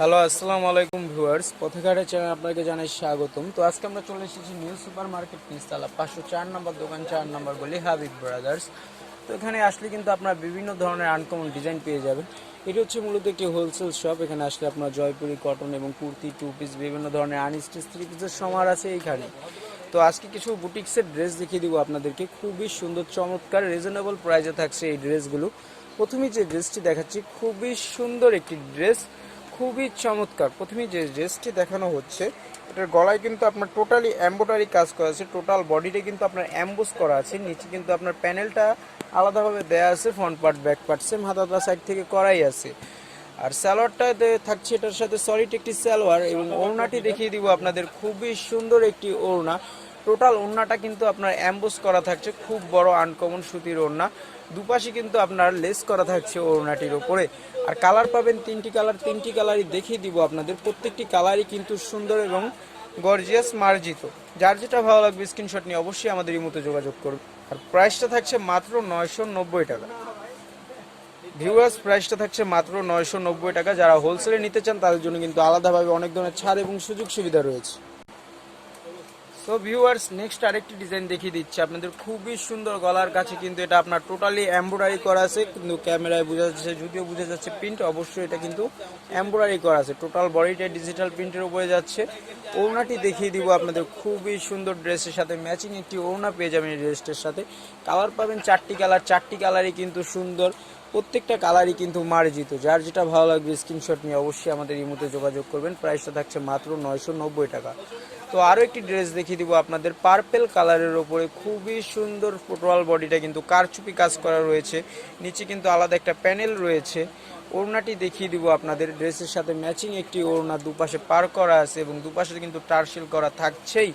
Hello, আসসালামু আলাইকুম viewers. পথেঘাটের channel আপনাকে জানাই স্বাগতম। তো আজকে আমরা চলে এসেছি নিউ সুপার মার্কেট নিস্তালা পাঁচশো চার নম্বর দোকান, চার নম্বর বলি হাবিব ব্রাদার্স। তো এখানে আসলে কিন্তু আপনারা বিভিন্ন ধরনের আনকমন ডিজাইন পেয়ে যাবেন। এটি হচ্ছে মূলত একটি হোলসেল শপ এখানে আসলে আপনার জয়পুরি কটন এবং কুর্তি টু পিস বিভিন্ন ধরনের আনস্টিচ থ্রি পিসের সমার আছে এইখানে। তো আজকে কিছু বুটিক্সের ড্রেস দেখিয়ে দিব আপনাদেরকে। খুবই সুন্দর, চমৎকার রিজনেবল প্রাইসে থাকছে এই ড্রেসগুলো প্রথমেই যে ড্রেসটি দেখাচ্ছি, খুবই সুন্দর একটি ড্রেস খুবই চমৎকার। প্রথমে যে ড্রেসটি দেখানো হচ্ছে, এটার গলায় কিন্তু আপনার টোটালি এম্বোটারি কাজ করা আছে। টোটাল বডিতে কিন্তু আপনার অ্যাম্বোস করা আছে। নিচে কিন্তু আপনার প্যানেলটা আলাদাভাবে দেয়া আছে front part back part same হাতাটা সাইড থেকে করাই আছে। আর স্যালোয়ারটা থাকছে এটার সাথে সলিড একটি স্যালোয়ার এবং ওড়নাটি দেখিয়ে দিব আপনাদের। খুবই সুন্দর একটি ওড়না। টোটাল ওড়নাটা কিন্তু আপনার অ্যাম্বোস করা থাকছে, খুব বড় আনকমন সুতির ওড়না। দুপাশে কিন্তু আপনার লেস করা থাকছে ওড়নাটির ওপরে। আর কালার পাবেন তিনটি কালার তিনটি কালারই দেখিয়ে দিব আপনাদের। প্রত্যেকটি কালারই কিন্তু সুন্দর এবং গর্জিয়াস মার্জিত। যার যেটা ভালো লাগবে স্ক্রিনশট নিয়ে অবশ্যই আমাদের এই মতো যোগাযোগ করবে আর প্রাইসটা থাকছে মাত্র নয়শো নব্বই টাকা। ভিউয়ার্স প্রাইসটা থাকছে মাত্র নয়শো নব্বই টাকা। যারা হোলসেলে নিতে চান, তাদের জন্য কিন্তু আলাদাভাবে অনেক ধরনের ছাড় এবং সুযোগ সুবিধা রয়েছে। তো ভিউয়ার্স নেক্সট আরেকটি ডিজাইন দেখিয়ে দিচ্ছি। আপনাদের খুবই সুন্দর গলার কাছে কিন্তু এটা আপনার টোটালি এমব্রয়ডারি করা আছে। কিন্তু ক্যামেরায় বোঝা যাচ্ছে, যদিও বোঝা যাচ্ছে প্রিন্ট অবশ্যই এটা কিন্তু এমব্রয়ডারি করা আছে। টোটাল বডিটা ডিজিটাল প্রিন্টের উপরে যাচ্ছে। ওড়নাটি দেখিয়ে দিব আপনাদের খুবই সুন্দর ড্রেসের সাথে। ম্যাচিং একটি ওড়না পেয়ে যাবেন এই ড্রেসটার সাথে। কালার পাবেন চারটি কালার চারটি কালারই কিন্তু সুন্দর। প্রত্যেকটা কালারই কিন্তু মার্জিত। যার যেটা ভালো লাগবে স্ক্রিনশট নিয়ে অবশ্যই আমাদের মধ্যে যোগাযোগ করবেন। প্রাইসটা থাকছে মাত্র নয়শো নব্বই টাকা। তো আরও একটি ড্রেস দেখিয়ে দিব আপনাদের। পার্পেল কালারের ওপরে খুবই সুন্দর ফুটবল বডিটা কিন্তু কারচুপি কাজ করা রয়েছে। নিচে কিন্তু আলাদা একটা প্যানেল রয়েছে। ওড়নাটি দেখিয়ে দিব আপনাদের। ড্রেসের সাথে ম্যাচিং একটি ওড়না, দুপাশে পার করা আছে এবং দুপাশে কিন্তু টার্সেল করা থাকছেই।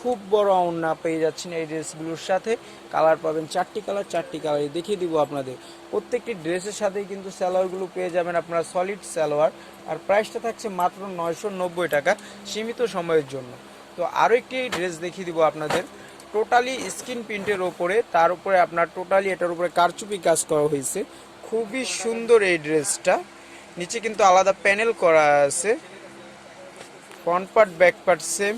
খুব বড় ওড়না পেয়ে যাচ্ছেন এই ড্রেসগুলোর সাথে। কালার পাবেন চারটি কালার, চারটি কালারই। দেখিয়ে দিব আপনাদের। প্রত্যেকটি ড্রেসের সাথেই কিন্তু স্যালোয়ারগুলো পেয়ে যাবেন আপনারা সলিড স্যালোয়ার আর প্রাইসটা থাকছে মাত্র নয়শো নব্বই টাকা, সীমিত সময়ের জন্য। তো আরও একটি ড্রেস দেখিয়ে দিব আপনাদের। টোটালি স্কিন প্রিন্টের ওপরে, তার উপরে আপনার টোটালি এটার উপরে কারচুপি কাজ করা হয়েছে। খুবই সুন্দর এই ড্রেসটা। নিচে কিন্তু আলাদা প্যানেল করা আছে। Front part back part same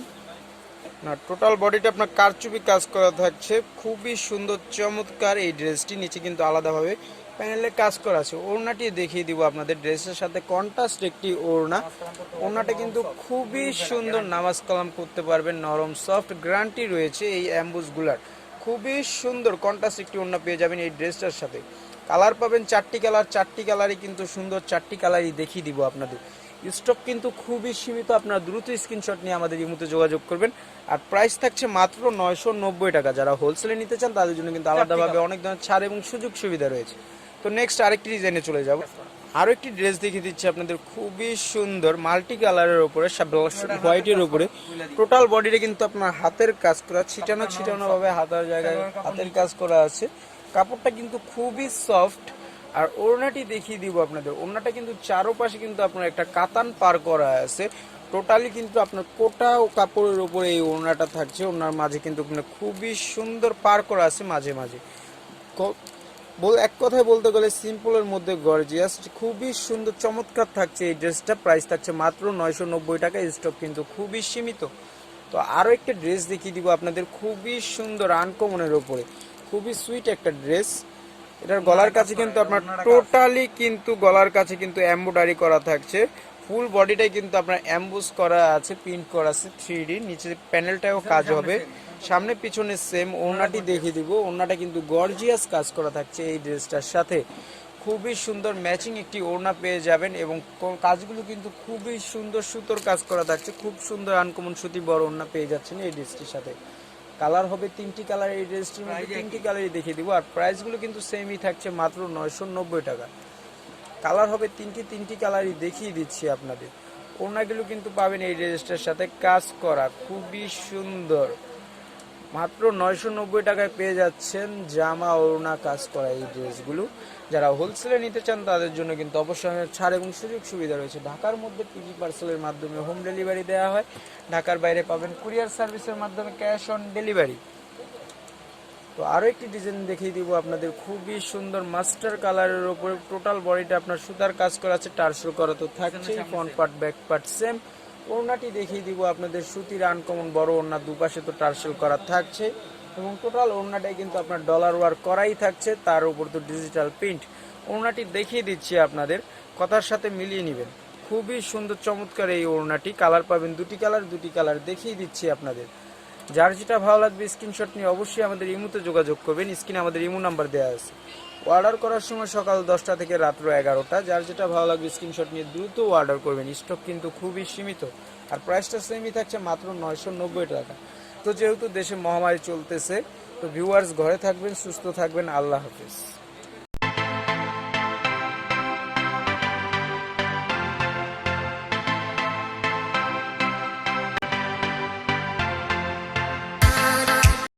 না টোটাল বডিটা আপনার কারচুপি কাজ করা থাকছে। খুবই সুন্দর, চমৎকার এই ড্রেসটি। নিচে কিন্তু আলাদাভাবে প্যানেলে কাজ করা আছে। ওড়নাটি দেখিয়ে দিব আপনাদের ড্রেসের সাথে। কন্ট্রাস্ট একটি ওড়না। ওড়নাটা কিন্তু খুবই সুন্দর নামাজ কালাম করতে পারবেন নরম সফট গ্রান্টি রয়েছে এই অ্যাম্বুসগুলার খুবই সুন্দর কন্ট্রাস্ট একটি ওড়না পেয়ে যাবেন এই ড্রেসটার সাথে। কালার পাবেন চারটি কালার। চারটি কালারই কিন্তু সুন্দর চারটি কালারই দেখিয়ে দিব আপনাদের। স্টক কিন্তু খুবই সীমিত। আপনারা দ্রুত স্ক্রিনশট নিয়ে আমাদের এই মুহূর্তে যোগাযোগ করবেন। আর প্রাইস থাকছে মাত্র নয়শো নব্বই টাকা। যারা হোলসেলে নিতে চান তাদের জন্য কিন্তু আলাদাভাবে অনেক ধরনের ছাড় এবং সুযোগ সুবিধা রয়েছে। তো নেক্সট আরেকটি ডিজাইনে চলে যাব। আরও একটি ড্রেস দেখিয়ে দিচ্ছি আপনাদের। খুবই সুন্দর মাল্টি কালারের উপরে হোয়াইটের উপরে। টোটাল বডিটা কিন্তু আপনার হাতের কাজ করা, ছিটানো ছিটানো ভাবে হাতের জায়গায় হাতের কাজ করা আছে। কাপড়টা কিন্তু খুবই সফট আর ওড়নাটি দেখিয়ে দিব আপনাদের। ওড়নাটা কিন্তু চারোপাশে কিন্তু আপনার একটা কাতান পার করা আছে। টোটালি কিন্তু আপনার কোটা ও কাপড়ের উপরে এই ওড়নাটা থাকছে। ওড়নার মাঝে কিন্তু খুবই সুন্দর পার করা আছে মাঝে মাঝে। এক কথায় বলতে গেলে সিম্পলের মধ্যে গর্জিয়াস খুবই সুন্দর, চমৎকার থাকছে এই ড্রেসটা প্রাইস থাকছে মাত্র নয়শো নব্বই টাকা স্টক কিন্তু খুবই সীমিত। তো আরও একটা ড্রেস দেখিয়ে দিব আপনাদের, খুবই সুন্দর আনকমনের ওপরে। খুবই সুইট একটা ড্রেস এটার গলার কাছে কিন্তু আপনার টোটালি কিন্তু গলার কাছে কিন্তু এম্বোডারি করা থাকছে। ফুল বডিটাই কিন্তু আপনার অ্যাম্বুস করা আছে প্রিন্ট করা আছে থ্রি ডি নিচে প্যানেলটাও কাজ হবে। সামনে পিছনে সেম ওড়নাটি দেখিয়ে দিব। ওড়নাটা কিন্তু গর্জিয়াস কাজ করা থাকছে এই ড্রেসটার সাথে। খুবই সুন্দর ম্যাচিং একটি ওড়না পেয়ে যাবেন এবং কাজগুলো কিন্তু খুবই সুন্দর সুতোর কাজ করা থাকছে। খুব সুন্দর আনকমন সুতি বড় ওড়না পেয়ে যাচ্ছেন এই ড্রেসটির সাথে। কালার হবে তিনটি কালার এই ড্রেসটির মধ্যে। তিনটি কালারই দেখিয়ে দিব। আর প্রাইসগুলো কিন্তু সেমই থাকছে মাত্র নয়শো নব্বই টাকা। কালার হবে তিনটি তিনটি কালারই দেখিয়ে দিচ্ছি আপনাদের। ওড়নাগুলো কিন্তু পাবেন এই ড্রেসটার সাথে কাজ করা। খুবই সুন্দর। মাত্র নয়শো নব্বই টাকায় পেয়ে যাচ্ছেন জামা ওড়না কাজ করা এই ড্রেসগুলো। যারা হোলসেলে নিতে চান তাদের জন্য কিন্তু অবশ্যই ছাড় এবং সুযোগ সুবিধা রয়েছে। ঢাকার মধ্যে পিজি পার্সেলের মাধ্যমে হোম ডেলিভারি দেওয়া হয়। ঢাকার বাইরে পাবেন কুরিয়ার সার্ভিসের মাধ্যমে ক্যাশ অন ডেলিভারি তো আরও একটি ডিজাইন দেখিয়ে দিব আপনাদের। খুবই সুন্দর মাস্টার কালারের উপরে টোটাল বডিটা আপনার সুতার কাজ করা আছে। টার্সেল করা তো থাকছে front part back part same ওড়নাটি দেখিয়ে দিব আপনাদের সুতির আনকমন বড় ওড়না দুপাশে তো টার্সেল করা থাকছে এবং টোটাল ওড়নাটাই কিন্তু আপনার ডলার ওয়ার করাই থাকছে, তার উপর তো ডিজিটাল প্রিন্ট ওড়নাটি দেখিয়ে দিচ্ছি আপনাদের, কথার সাথে মিলিয়ে নেবেন। খুবই সুন্দর, চমৎকার এই ওড়নাটি কালার পাবেন দুটি কালার দুটি কালার দেখিয়ে দিচ্ছি আপনাদের। যার যেটা ভালো লাগবে স্ক্রিনশট নিয়ে অবশ্যই আমাদের ইমুতে যোগাযোগ করবেন স্ক্রিনে আমাদের ইমু নাম্বার দেওয়া আছে। অর্ডার করার সময় সকাল দশটা থেকে রাত্র এগারোটা। যার যেটা ভালো লাগবে স্ক্রিনশট নিয়ে দ্রুত অর্ডার করবেন। স্টক কিন্তু খুবই সীমিত। আর প্রাইসটা সেমই থাকছে মাত্র নয়শো নব্বই টাকা। তো যেহেতু দেশে মহামারী চলতেছে, তো ভিউয়ার্স ঘরে থাকবেন, সুস্থ থাকবেন। আল্লাহ হাফিজ।